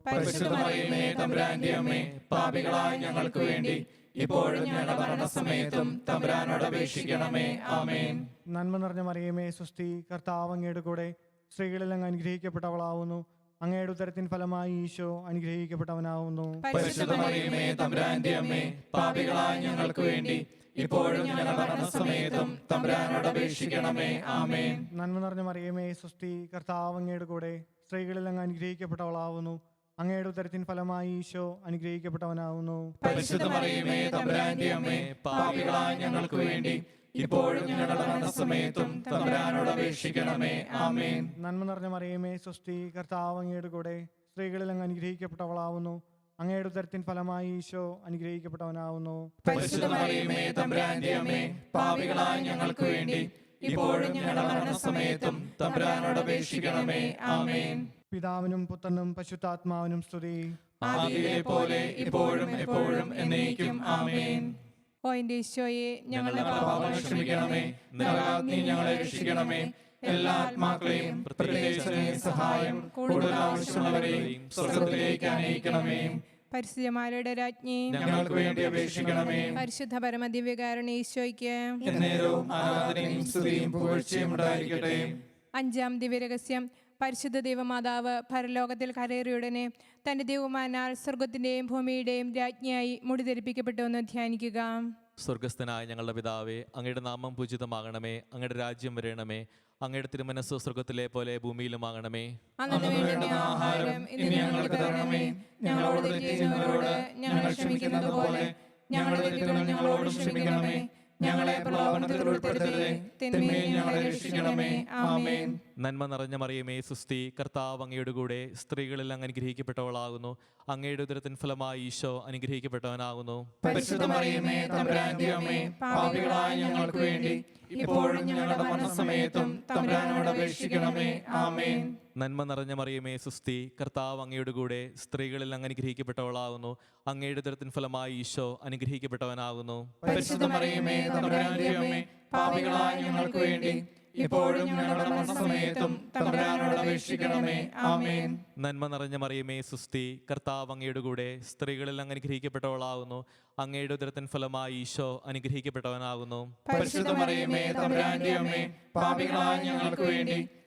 ഞങ്ങൾക്ക് വേണ്ടി ഇപ്പോഴും ഞങ്ങളുടെ മരണസമയത്തും തമ്പുരാനോട് അപേക്ഷിക്കണമേ. ആമേൻ. നന്മ നിറഞ്ഞ മറിയമേ സുസ്തി കർത്താവ് അങ്ങയുടെ കൂടെ സ്ത്രീകളിൽ അങ്ങ് അനുഗ്രഹിക്കപ്പെട്ടവളാവുന്നു. അങ്ങയുടെ ഉത്തരത്തിൻ ഫലമായി ഈശോ അനുഗ്രഹിക്കപ്പെട്ടവനാവുന്നു. പരിശുദ്ധമറിയമേ തമ്പുരാന്റെ അമ്മേ പാപികളായ ഞങ്ങൾക്ക് വേണ്ടി ഇപ്പോഴും ഞങ്ങളുടെ മരണസമയത്തും തമ്പുരാനോട് അപേക്ഷിക്കണമേ. ആമേൻ. നന്മ നിറഞ്ഞ മറിയമേ സുസ്തി കർത്താവ് അങ്ങയുടെ കൂടെ സ്ത്രീകളിൽ അങ്ങ് അനുഗ്രഹിക്കപ്പെട്ടവളാവുന്നു. അങ്ങയുടെ ഉത്തരത്തിൻ ഫലമായി ഈശോ അനുഗ്രഹിക്കപ്പെട്ടവനാവുന്നു പരിശുദ്ധ മറിയമേ തമ്പുരാന്റെ അമ്മേ പാപികളായ ഞങ്ങൾക്ക് വേണ്ടി. ഇപ്പോഴും ഞങ്ങളുടെ മരണസമയത്തും തമ്പുരാനോട് അപേക്ഷിക്കണമേ. ആമേൻ. നന്മ നിറഞ്ഞ മറിയമേ സ്വസ്തി കർത്താവ് അങ്ങയുടെ കൂടെ സ്ത്രീകളിൽ അങ്ങ് അനുഗ്രഹിക്കപ്പെട്ടവളാവുന്നു. അങ്ങയുടെ ഉദരത്തിൻ ഫലമായി ഈശോ അനുഗ്രഹിക്കപ്പെട്ടവനാവുന്നു. പരിശുദ്ധ മറിയമേ തമ്പുരാന്റെ അമ്മേ പാപികളായ ഞങ്ങൾക്ക് വേണ്ടി. ഇപ്പോഴും ഞങ്ങളുടെ മരണസമയത്തും തമ്പുരാനോട് അപേക്ഷിക്കണമേ. ആമേൻ. പിതാവിനും പുത്രനും പശുത്താത്മാവിനും സ്തുതി. ആദിയിലെ പോലെ ഇപ്പോഴും എപ്പോഴും എന്നേക്കും. ആമേൻ. ഓ ഈശോയെ ഞങ്ങളുടെ ഞങ്ങളുടെ പാപങ്ങൾ ക്ഷമിക്കണമേ. നരകാഗ്നി ഞങ്ങളെ രക്ഷിക്കണമേ. എല്ലാ ആത്മാക്കളെയും പ്രത്യേകിച്ച് സഹായം കൂടുതൽ ആവശ്യമുള്ളവരെയും സ്വർഗത്തിലേക്ക് അനയിക്കണമേ പരിശുദ്ധമാലയുടെ രാജ്ഞി ഞങ്ങൾക്ക് വേണ്ടി അപേക്ഷിക്കണമേ. പരിശുദ്ധ പരമദിവ്യകാരണ ഈശോയ്ക്ക് എന്നേരവും ആരാധനയും സ്തുതിയും പുകഴ്ചയും ഉണ്ടായിരിക്കട്ടെ. അഞ്ചാം ദിവ്യരഹസ്യം. പരിശുദ്ധ ദൈവമാതാവ് പരലോകത്തിൽ കരേറിയുടനെ തന്റെ ദൈവമാനാൽ സ്വർഗത്തിന്റെയും ഭൂമിയുടെയും രാജ്ഞിയായി മുടിധരിപ്പിക്കപ്പെട്ടു എന്ന് ധ്യാനിക്കുക. സ്വർഗസ്ഥനായ ഞങ്ങളുടെ പിതാവേ അങ്ങയുടെ നാമം പൂജിതമാകണമേ അങ്ങയുടെ രാജ്യം വരണമേ. അങ്ങയുടെ തിരുമനസ് സ്വർഗത്തിലെ പോലെ ഭൂമിയിലും ആകണമേ. ആഹാരം ഇന്ന് ഞങ്ങൾക്ക് തരണമേ. ഞങ്ങളോട് തെറ്റ് ചെയ്യുന്നവരോട് ഞങ്ങൾ ക്ഷമിക്കുന്നത് പോലെ ഞങ്ങളുടെ തെറ്റുകൾ ഞങ്ങളോട് ക്ഷമിക്കണമേ. ഞങ്ങളെ പ്രലോഭനത്തിൽ ഉൾപ്പെടുത്തരുതേ. തിന്മയിൽ ഞങ്ങളെ രക്ഷിക്കണമേ. ആമേൻ. നന്മ നിറഞ്ഞ മറിയമേ സുസ്തി കർത്താവ് അങ്ങയുടെ കൂടെ സ്ത്രീകളിൽ അങ്ങ് അനുഗ്രഹിക്കപ്പെട്ടവളാകുന്നു. അങ്ങയുടെ ഉദരത്തിൻ ഫലമായി ഈശോ അനുഗ്രഹിക്കപ്പെട്ടവനാകുന്നു. പരിശുദ്ധ മറിയമേ തമ്പുരാന്റെ അമ്മേ പാപികളായ ഞങ്ങൾക്ക് വേണ്ടി ഇപ്പോഴും ഞങ്ങളുടെ മരണസമയത്തും തമ്പുരാനോട് അപേക്ഷിക്കണമേ. ആമേൻ. നന്മ നിറഞ്ഞ മറിയമേ സുസ്തി കർത്താവ് അങ്ങയുടെ കൂടെ സ്ത്രീകളിൽ അങ്ങ് അനുഗ്രഹിക്കപ്പെട്ടവളാകുന്നു അങ്ങയുടെ ദൃത്തിൻ ഫലമായി ഈശോ അനുഗ്രഹിക്കപ്പെട്ടവനാകുന്നു പാപികളായ ഞങ്ങൾക്ക് വേണ്ടി ഇപ്പോഴും ഞങ്ങളുടെ മരണസമയത്തും തമ്പുരാനോട് അപേക്ഷിക്കണമേ. ആമേൻ. നന്മ നിറഞ്ഞ മറിയമേ സുസ്തി കർത്താവ് അങ്ങയുടെ കൂടെ സ്ത്രീകളിൽ അങ്ങ് അനുഗ്രഹിക്കപ്പെട്ടവളാകുന്നു അങ്ങയുടെ ഉദരത്തിൻ ഫലമായി ഈശോ അനുഗ്രഹിക്കപ്പെട്ടവനാകുന്നു പരിശുദ്ധ മറിയമേ തമ്പുരാന്റെ അമ്മേ പാപികളായ ഞങ്ങൾക്ക് വേണ്ടി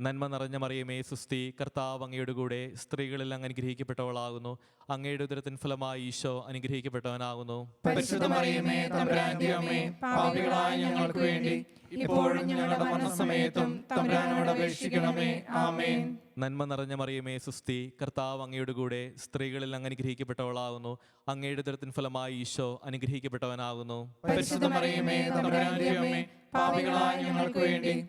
നന്മ നിറഞ്ഞ മറിയമേ സുസ്തി കർത്താവ് അങ്ങയുടെ കൂടെ സ്ത്രീകളിൽ അങ്ങ് അനുഗ്രഹിക്കപ്പെട്ടവളാകുന്നു. അങ്ങയുടെ ഉദരത്തിൻ ഫലമായി ഈശോ അനുഗ്രഹിക്കപ്പെട്ടവനാകുന്നു. ഞങ്ങൾക്ക് വേണ്ടി ഇപ്പോഴും ഞങ്ങളുടെ മരണസമയത്തും തമ്പുരാനോട് അപേക്ഷിക്കണമേ. ആമേൻ. നന്മ നിറഞ്ഞ മറിയമേ സുസ്തി കർത്താവ് അങ്ങയുടെ കൂടെ സ്ത്രീകളിൽ അങ്ങ് അനുഗ്രഹിക്കപ്പെട്ടവളാകുന്നു. അങ്ങയുടെ ഉദരത്തിൻ ഫലമായി ഈശോ അനുഗ്രഹിക്കപ്പെട്ടവനാകുന്നു. ഞങ്ങൾക്ക് വേണ്ടി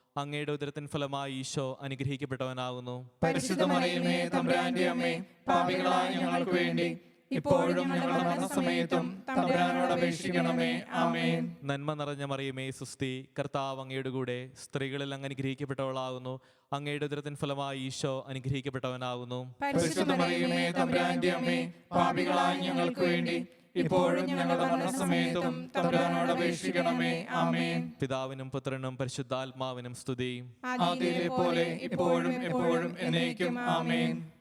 അങ്ങയുടെ ഉദരത്തിൻ ഫലമായി ഈശോ അനുഗ്രഹിക്കപ്പെട്ടവനാകുന്നു. പരിശുദ്ധ മറിയമേ തമ്പുരാന്റെ അമ്മേ പാപികളായ ഞങ്ങൾക്ക് വേണ്ടി ഇപ്പോഴും ഞങ്ങളുടെ മരണസമയത്തും തമ്പുരാനോട് അപേക്ഷിക്കണമേ. ആമേൻ. നന്മ നിറഞ്ഞ മറിയമേ സുസ്തി കർത്താവ് അങ്ങയുടെ കൂടെ സ്ത്രീകളിൽ അങ്ങ് അനുഗ്രഹിക്കപ്പെട്ടവളാകുന്നു. അങ്ങയുടെ ഉദരത്തിൻ ഫലമായി ഈശോ അനുഗ്രഹിക്കപ്പെട്ടവനാകുന്നു. പരിശുദ്ധ മറിയമേ തമ്പുരാന്റെ അമ്മേ പാപികളായ ഞങ്ങൾക്ക് വേണ്ടി ഇപ്പോഴും ഞങ്ങളുടെ മരണസമയത്തും തമ്പുരാനോട് അപേക്ഷിക്കണമേ. ആമേൻ. പിതാവിനും പുത്രനും പരിശുദ്ധാത്മാവിനും സ്തുതി. ആദ്യയിലെ പോലെ ഇപ്പോഴും എപ്പോഴും എന്നേക്കും ആമേൻ.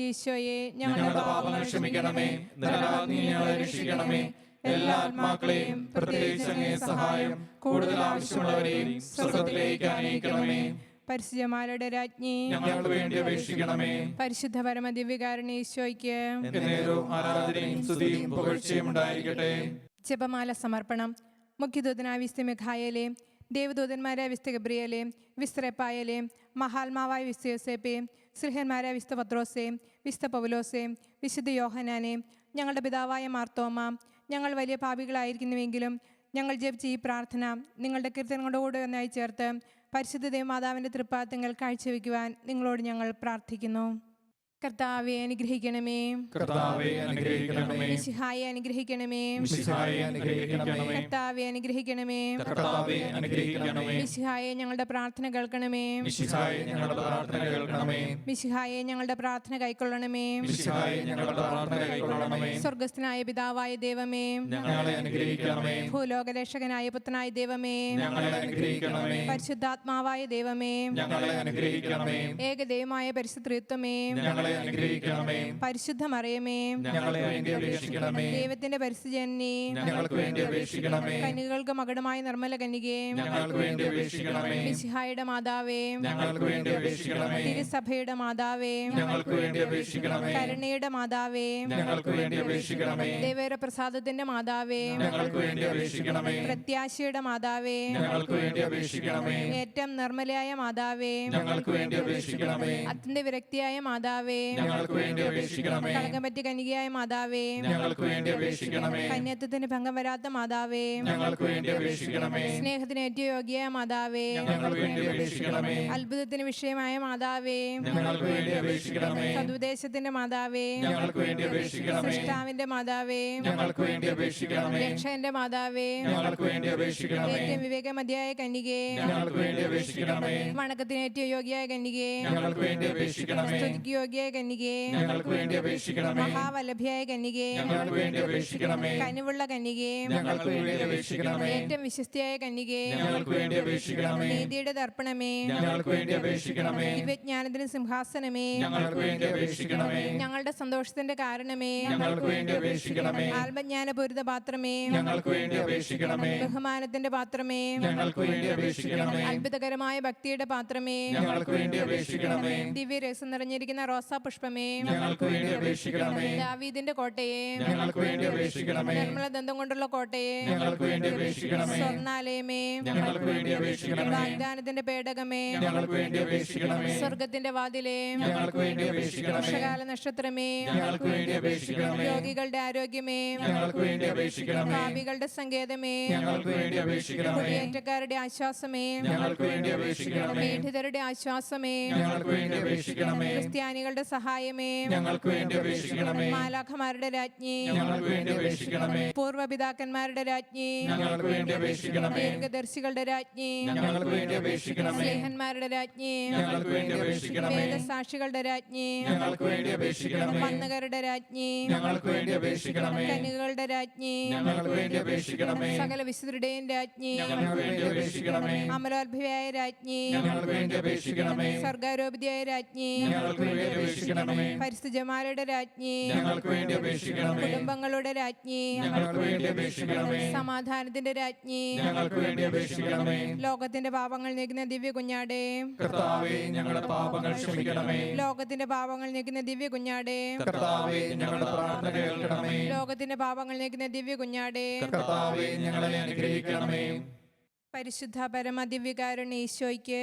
ഈശോയെ ഞങ്ങളുടെ പാപങ്ങൾ ക്ഷമിക്കണമേ. നരകാഗ്നി ഞങ്ങളെ രക്ഷിക്കണമേ. എല്ലാ ആത്മാക്കളെയും പ്രത്യേകിച്ച് സഹായം കൂടുതൽ ആവശ്യമുള്ളവരെയും സ്വർഗത്തിലേക്ക് അനയിക്കണമേ പരിശുദ്ധമാരുടെ രാജ്ഞി ഞങ്ങൾക്ക് വേണ്ടി അപേക്ഷിക്കണമേ. പരിശുദ്ധ പരമ ദിവ്യകാരണ ഈശോയ്ക്ക് ആരാധനയും സ്തുതിയും പുകഴ്ചയും ഉണ്ടായിരിക്കട്ടെ. ജപമാല സമർപ്പണം. മുഖ്യദൂതനായ വിസ്ത മിഖായലെ ദേവദൂതന്മാരായ വിസ്ത ഗബ്രിയലെ വിസ്തറപ്പായലെ മഹാത്മാവായ വിസ്ത യോസേപ്പെ സിൽഹന്മാരായ വിസ്ത പത്രോസെ വിസ്ത പൗലോസെ വിശുദ്ധ യോഹനാനെ ഞങ്ങളുടെ പിതാവായ മാർത്തോമ ഞങ്ങൾ വലിയ പാപികളായിരിക്കുന്നുവെങ്കിലും ഞങ്ങൾ ജപിച്ച ഈ പ്രാർത്ഥന നിങ്ങളുടെ കീർത്തനങ്ങളോട് ഒന്നായി ചേർത്ത് പരിശുദ്ധ ദേവമാതാവിന്റെ തൃപ്പാദങ്ങൾ കാഴ്ചവെക്കുവാൻ നിങ്ങളോട് ഞങ്ങൾ പ്രാർത്ഥിക്കുന്നു. കർത്താവെ അനുഗ്രഹിക്കണമേ. കർത്താവെ അനുഗ്രഹിക്കണമേ. മിശിഹായെ അനുഗ്രഹിക്കണമേ. മിശിഹായെ അനുഗ്രഹിക്കണമേ. കർത്താവെ അനുഗ്രഹിക്കണമേ. കർത്താവെ അനുഗ്രഹിക്കണമേ. മിശിഹായെ ഞങ്ങളുടെ പ്രാർത്ഥന കേൾക്കണമേ. മിശിഹായെ ഞങ്ങളുടെ പ്രാർത്ഥന കേൾക്കണമേ. മിശിഹായെ ഞങ്ങളുടെ പ്രാർത്ഥന കൈക്കൊള്ളണമേ. മിശിഹായെ ഞങ്ങളുടെ പ്രാർത്ഥന കൈക്കൊള്ളണമേ. സ്വർഗസ്ഥനായ പിതാവായ ദൈവമേ. ഞങ്ങളെ അനുഗ്രഹിക്കണമേ. ഭൂലോകരക്ഷകനായ പുത്രനായ ദൈവമേ. ഞങ്ങളെ അനുഗ്രഹിക്കണമേ. പരിശുദ്ധാത്മാവായ ദൈവമേ. ഞങ്ങളെ അനുഗ്രഹിക്കണമേ. ഏകദൈവമായ പരിശുദ്ധത്വമേ. ഞങ്ങളെ അനുഗ്രഹിക്കണമേ. പരിശുദ്ധ മറിയമേ ഞങ്ങളെ അപേക്ഷിക്കണമേ. ദൈവത്തിന്റെ പരിശുദ്ധജനനി. ഞങ്ങൾക്ക് വേണ്ടി അപേക്ഷിക്കണമേ. കനികൾക്ക് മകടമായ നിർമ്മല കന്യകേ ഞങ്ങൾക്ക് വേണ്ടി അപേക്ഷിക്കണമേ. മിശിഹായുടെ മാതാവേ. ഞങ്ങൾക്ക് വേണ്ടി അപേക്ഷിക്കണമേ. തിരുസഭയുടെ മാതാവേ. ഞങ്ങൾക്ക് വേണ്ടി അപേക്ഷിക്കണമേ. കരുണയുടെ മാതാവേ. ഞങ്ങൾക്ക് വേണ്ടി അപേക്ഷിക്കണമേ. ദേവേര പ്രസാദത്തിന്റെ മാതാവേ. ഞങ്ങൾക്ക് വേണ്ടി അപേക്ഷിക്കണമേ. പ്രത്യാശയുടെ മാതാവേ. ഞങ്ങൾക്ക് വേണ്ടി അപേക്ഷിക്കണമേ. ഏറ്റവും നിർമ്മലയായ മാതാവേ. ഞങ്ങൾക്ക് വേണ്ടി അപേക്ഷിക്കണമേ. അത്യന്ത വിരക്തിയായ മാതാവേ. ഞങ്ങൾക്ക് വേണ്ടി അപേക്ഷിക്കണമേ കളങ്കമറ്റ കനികയായ മാതാവേ ഞങ്ങൾക്ക് വേണ്ടി അപേക്ഷിക്കണമേ കന്യത്വത്തിന് ഭംഗം വരാത്ത മാതാവേ ഞങ്ങൾക്ക് വേണ്ടി അപേക്ഷിക്കണമേ സ്നേഹത്തിന് ഏറ്റവും യോഗ്യയായ മാതാവേ ഞങ്ങൾക്ക് വേണ്ടി അപേക്ഷിക്കണമേ അത്ഭുതത്തിന് വിഷയമായ മാതാവേ ഞങ്ങൾക്ക് വേണ്ടി അപേക്ഷിക്കണമേ സതുദ്ദേശത്തിന്റെ മാതാവേ ഞങ്ങൾക്ക് വേണ്ടി അപേക്ഷിക്കണമേ സൃഷ്ടാവിന്റെ മാതാവേ ഞങ്ങൾക്ക് വേണ്ടി അപേക്ഷിക്കണമേ രക്ഷന്റെ മാതാവേ ഞങ്ങൾക്ക് വേണ്ടി അപേക്ഷിക്കണമേ ഏറ്റവും വിവേകമതിയായ കന്യകേ ഞങ്ങൾക്ക് വേണ്ടി അപേക്ഷിക്കണമേ വണക്കത്തിന് ഏറ്റവും യോഗ്യയായ കന്യകേ ഞങ്ങൾക്ക് വേണ്ടി അപേക്ഷിക്കണമേ സ്തുതിക്ക് യോഗ്യയായ കന്യകേ ഞങ്ങൾക്ക് വേണ്ടി അപേക്ഷിക്കണമേ മഹാവലഭ്യായ കന്യകേ ഞങ്ങൾക്ക് വേണ്ടി അപേക്ഷിക്കണമേ കനിവുള്ള കന്യകേ ഞങ്ങൾക്ക് വേണ്ടി അപേക്ഷിക്കണമേ ഏറ്റവും വിശ്വസ്തയായ കന്യകേ ഞങ്ങൾക്ക് വേണ്ടി അപേക്ഷിക്കണമേ നീതിയുടെ ദർപ്പണമേ ഞങ്ങൾക്ക് വേണ്ടി അപേക്ഷിക്കണമേ ദിവ്യജ്ഞാനത്തിന് സിംഹാസനമേ ഞങ്ങൾക്ക് വേണ്ടി അപേക്ഷിക്കണമേ ഞങ്ങളുടെ സന്തോഷത്തിന്റെ കാരണമേ ഞങ്ങൾക്ക് വേണ്ടി അപേക്ഷിക്കണമേ ആത്മജ്ഞാനപൂരിത പാത്രമേ ഞങ്ങൾക്ക് വേണ്ടി അപേക്ഷിക്കണമേ ബഹുമാനത്തിന്റെ പാത്രമേ ഞങ്ങൾക്ക് വേണ്ടി അപേക്ഷിക്കണമേ അത്ഭുതകരമായ ഭക്തിയുടെ പാത്രമേ ഞങ്ങൾക്ക് വേണ്ടി അപേക്ഷിക്കണമേ ദിവ്യ രസം നിറഞ്ഞിരിക്കുന്ന റോസാ പുഷ്പമേ ഞങ്ങൾക്ക് വേണ്ടി അപേക്ഷിക്കണമേ ദാവീദിന്റെ കോട്ടയെ ഞങ്ങൾക്ക് വേണ്ടി അപേക്ഷിക്കണമേ നിർമ്മല ദന്തം കൊണ്ടുള്ള കോട്ടയെ ഞങ്ങൾക്ക് വേണ്ടി അപേക്ഷിക്കണമേ സ്വർണാലയമേ ഞങ്ങൾക്ക് വേണ്ടി അപേക്ഷിക്കണമേ വാഗ്ദാനത്തിന്റെ പേടകമേ ഞങ്ങൾക്ക് വേണ്ടി അപേക്ഷിക്കണമേ സ്വർഗത്തിന്റെ വാതിലേ ഞങ്ങൾക്ക് വേണ്ടി അപേക്ഷിക്കണമേ വർഷകാല നക്ഷത്രമേ ഞങ്ങൾക്ക് വേണ്ടി അപേക്ഷിക്കണമേ രോഗികളുടെ ആരോഗ്യമേ ഞങ്ങൾക്ക് വേണ്ടി അപേക്ഷിക്കണമേ ഭാവികളുടെ സങ്കേതമേ ഞങ്ങൾക്ക് വേണ്ടി അപേക്ഷിക്കണമേ കുടിയേറ്റക്കാരുടെ ആശ്വാസമേ ഞങ്ങൾക്ക് വേണ്ടി അപേക്ഷിക്കണമേ പീഡിതരുടെ ആശ്വാസമേ ഞങ്ങൾക്ക് വേണ്ടി അപേക്ഷിക്കണമേ ക്രിസ്ത്യാനികളുടെ സഹായമേ ഞങ്ങൾക്ക് വേണ്ടി അപേക്ഷിക്കണമേ മാലാഖമാരുടെ രാജ്ഞി ഞങ്ങൾക്ക് വേണ്ടി അപേക്ഷിക്കണമേ പൂർവപിതാക്കന്മാരുടെ രാജ്ഞി ഞങ്ങൾക്ക് വേണ്ടി അപേക്ഷിക്കണമേ ദീർഘദർശികളുടെ രാജ്ഞി ഞങ്ങൾക്ക് വേണ്ടി അപേക്ഷിക്കണമേ സ്നേഹന്മാരുടെ രാജ്ഞി ഞങ്ങൾക്ക് വേണ്ടി അപേക്ഷിക്കണമേ വേദസാക്ഷികളുടെ രാജ്ഞി ഞങ്ങൾക്ക് വേണ്ടി അപേക്ഷിക്കണമേ വന്നകരുടെ രാജ്ഞി ഞങ്ങൾക്ക് വേണ്ടി അപേക്ഷിക്കണമേ കനികകളുടെ രാജ്ഞി ഞങ്ങൾക്ക് വേണ്ടി അപേക്ഷിക്കണമേ സകല വിശുദ്ധരുടെയും രാജ്ഞി ഞങ്ങൾക്ക് വേണ്ടി അപേക്ഷിക്കണമേ അമലോത്ഭവയായ രാജ്ഞി ഞങ്ങൾക്ക് വേണ്ടി അപേക്ഷിക്കണമേ സർഗാരോപിതയായ രാജ്ഞി ഞങ്ങൾക്ക് വേണ്ടി അപേക്ഷിക്കണമേ പരിസ്ഥിതി ജമാലയുടെ രാജ്ഞി. ഞങ്ങൾക്ക് വേണ്ടി അപേക്ഷിക്കണമേ. കുടുംബങ്ങളുടെ രാജ്ഞി. ഞങ്ങൾക്ക് വേണ്ടി അപേക്ഷിക്കണമേ. സമാധാനത്തിന്റെ രാജ്ഞി. ഞങ്ങൾക്ക് വേണ്ടി അപേക്ഷിക്കണമേ. ലോകത്തിന്റെ പാപങ്ങൾ നീക്കുന്ന ദിവ്യ കുഞ്ഞാടേ. കർത്താവേ ഞങ്ങളുടെ പാപങ്ങൾ ക്ഷമിക്കണമേ. ലോകത്തിന്റെ പാപങ്ങൾ നീക്കുന്ന ദിവ്യ കുഞ്ഞാടേ. കർത്താവേ ഞങ്ങളുടെ പ്രാർത്ഥന കേൾക്കണമേ. ലോകത്തിന്റെ പാപങ്ങൾ നീക്കുന്ന ദിവ്യ കുഞ്ഞാടേ. കർത്താവേ ഞങ്ങളെ അനുഗ്രഹിക്കണമേ. പരിശുദ്ധ പരമ ദിവ്യകാരുണ്യ ഈശോയ്ക്ക്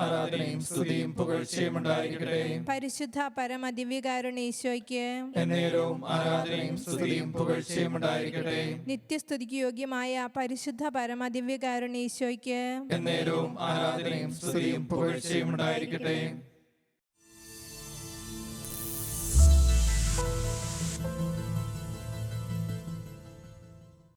ആരാധനയും സ്തുതിയും പുകഴ്ചയും ഉണ്ടായിരിക്കട്ടെ. പരിശുദ്ധ പരമ ദിവ്യകാരുണ്യ ഈശോയ്ക്ക് ആരാധനയും സ്തുതിയും പുകഴ്ചയും ഉണ്ടായിരിക്കട്ടെ. നിത്യസ്തുതിക്ക് യോഗ്യമായ പരിശുദ്ധ പരമ ദിവ്യകാരുണ്യ ഈശോയ്ക്ക് ആരാധനയും സ്തുതിയും പുകഴ്ചയും ഉണ്ടായിരിക്കട്ടെ.